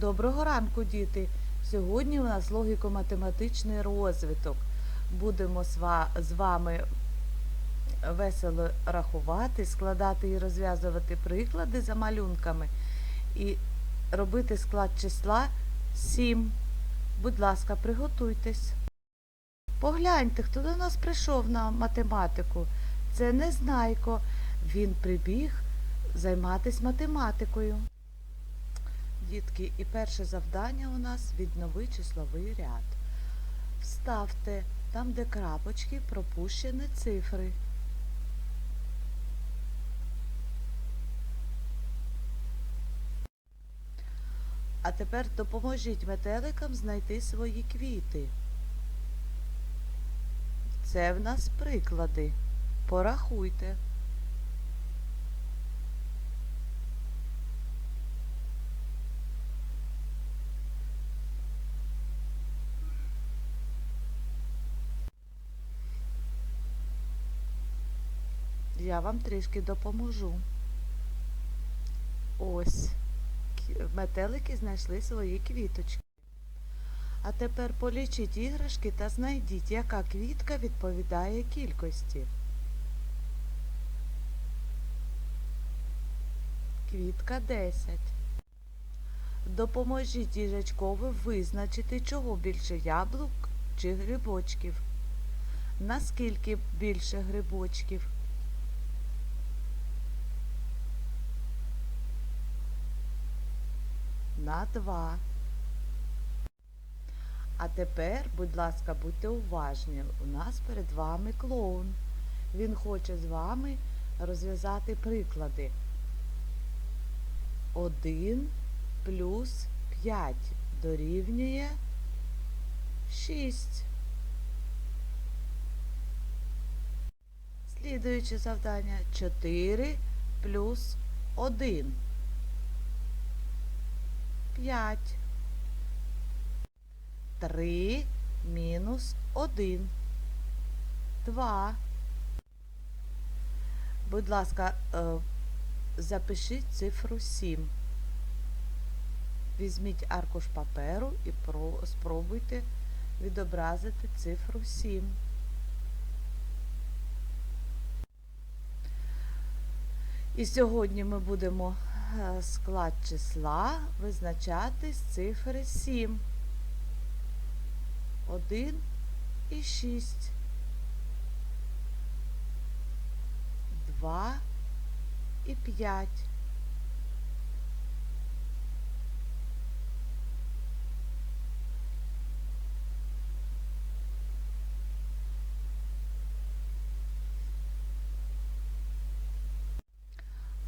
Доброго ранку, діти! Сьогодні у нас логіко-математичний розвиток. Будемо з вами весело рахувати, складати і розв'язувати приклади за малюнками і робити склад числа 7. Будь ласка, приготуйтесь. Погляньте, хто до нас прийшов на математику. Це Незнайко. Він прибіг займатися математикою. Дітки, і перше завдання у нас віднови числовий ряд. Вставте там, де крапочки, пропущені цифри. А тепер допоможіть метеликам знайти свої квіти. Це в нас приклади. Порахуйте. Я вам трішки допоможу. Ось. Метелики знайшли свої квіточки. А тепер полічіть іграшки та знайдіть, яка квітка відповідає кількості. Квітка 10. Допоможіть їжачкові визначити, чого більше яблук чи грибочків. Наскільки більше грибочків? На 2. А тепер, будь ласка, будьте уважні. У нас перед вами клоун. Він хоче з вами розв'язати приклади. 1 плюс 5 дорівнює 6. Слідуюче завдання 4 плюс 1. 5. 3 мінус 1. 2. Будь ласка, е, запишіть цифру 7. Візьміть аркуш паперу і спробуйте відобразити цифру 7. І сьогодні ми будемо склад числа визначати з цифри 7. 1 і 6. 2 і 5.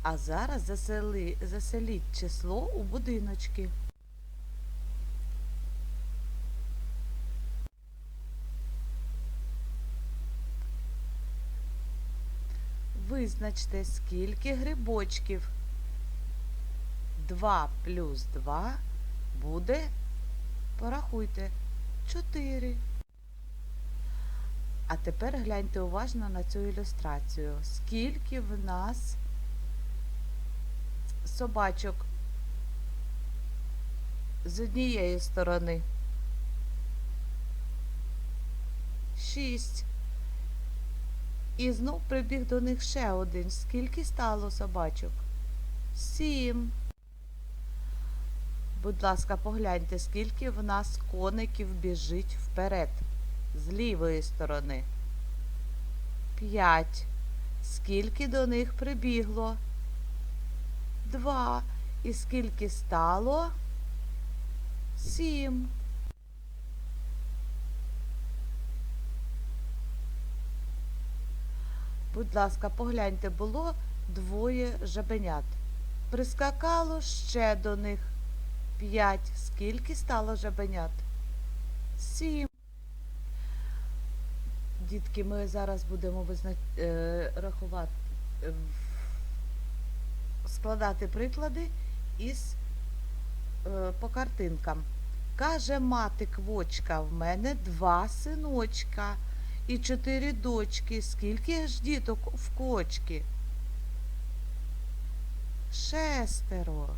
А зараз засели, заселіть число у будиночки. Визначте, скільки грибочків. 2 плюс 2 буде, порахуйте, 4. А тепер гляньте уважно на цю ілюстрацію. Скільки в нас собачок з однієї сторони? 6. І знов прибіг до них ще один. Скільки стало собачок? Сім. Будь ласка, погляньте, скільки в нас коників біжить вперед. З лівої сторони. П'ять. Скільки до них прибігло? Два. І скільки стало? Сім. Будь ласка, погляньте, було двоє жабенят. Прискакало ще до них п'ять. Скільки стало жабенят? Сім. Дітки, ми зараз будемо визна... е, рахувати, е, складати приклади із е, по картинкам. Каже мати квочка, в мене два синочка і чотири дочки. Скільки ж діток в кочки? Шестеро.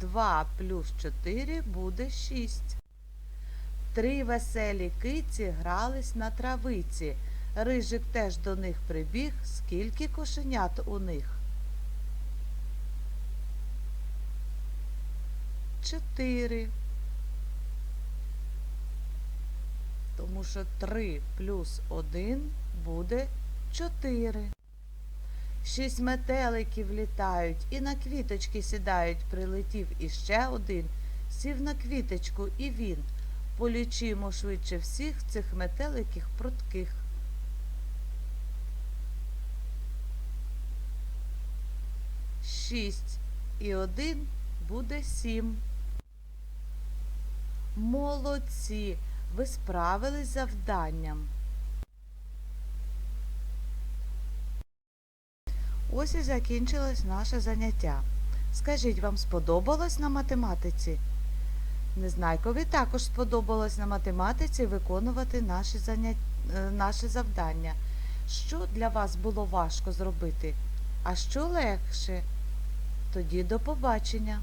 2 плюс 4 буде 6. Три веселі киці грались на травиці. Рижик теж до них прибіг. Скільки кошенят у них? Чотири. Тому що 3 плюс 1 буде 4. Шість метеликів літають і на квіточки сідають. Прилетів іще один, сів на квіточку і він. Полічимо швидше всіх цих метеликів прутких. Шість і один буде сім. Молодці! Ви справились з завданням. Ось і закінчилось наше заняття. Скажіть, вам сподобалось на математиці? Незнайкові також сподобалось на математиці виконувати наші, занят... е, наші завдання. Що для вас було важко зробити? А що легше? Тоді до побачення!